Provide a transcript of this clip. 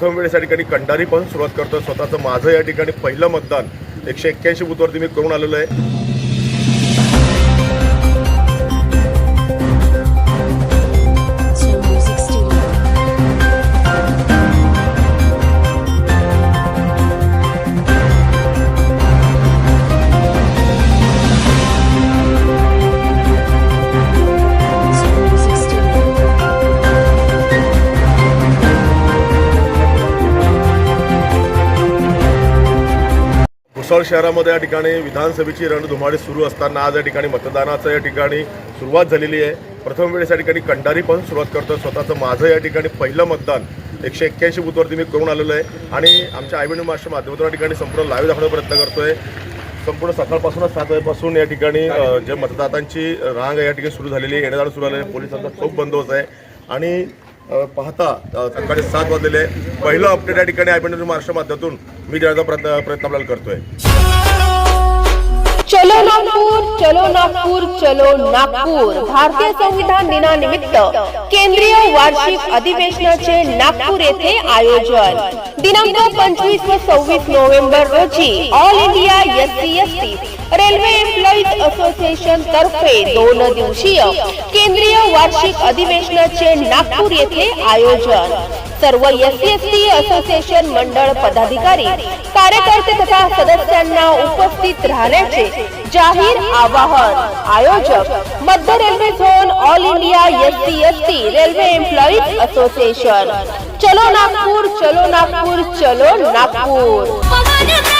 प्रथम वेळेस या ठिकाणी कंडारी पण सुरुवात करतो स्वतःचं माझं या ठिकाणी पहिलं मतदान एकशे एक्क्याऐंशी बूथवरती मी करून आलेलो आहे. भुसावळ शहरामध्ये या ठिकाणी विधानसभेची रणधुमाळी सुरू असताना आज या ठिकाणी मतदानाचं या ठिकाणी सुरुवात झालेली आहे. प्रथम वेळेस या ठिकाणी कंडारीपासून सुरुवात करतो स्वतःचं माझं या ठिकाणी पहिलं मतदान एकशे एक्क्याऐंशी बुथवरती मी करून आलेलो आहे. आणि आमच्या आयबीडी मास्टर माध्यमातून या ठिकाणी संपूर्ण लाईव्ह दाखवण्याचा प्रयत्न करतोय. संपूर्ण सकाळपासूनच सात वाजेपासून या ठिकाणी जे मतदातांची रांग या ठिकाणी सुरू झालेली आहे येणेजाणं सुरू झालेली आहे. पोलिसांचा चोख बंदोबस्त आहे. आणि पाहता सकाळी सात वाजलेले आहे. पहिलं अपडेट या ठिकाणी आयबीडी महाराष्ट्र माध्यमातून मी देण्याचा प्रयत्न प्रयत्न आपल्याला करतोय. चलो नागपूर चलो नागपूर चलो नागपूर. भारतीय संविधान दिनानिमित्त केंद्रीय वार्षिक अधिवेशनाचे नागपूर येथे आयोजन. दिनांक पंचवीस व सव्वीस नोव्हेंबर रोजी all India S C railway employees association तर्फे दोन दिवसीय केंद्रीय वार्षिक अधिवेशनाचे नागपूर येथे आयोजन. सर्व एस सी असोसिएशन मंडळ पदाधिकारी कार्यकर्ते तथा सदस्यांना उपस्थित राहण्याचे जाहीर आवाहन. आयोजक मध्य railway zone all India S C railway employees association. चलो नागपूर चलो नागपूर चलो नागपूर.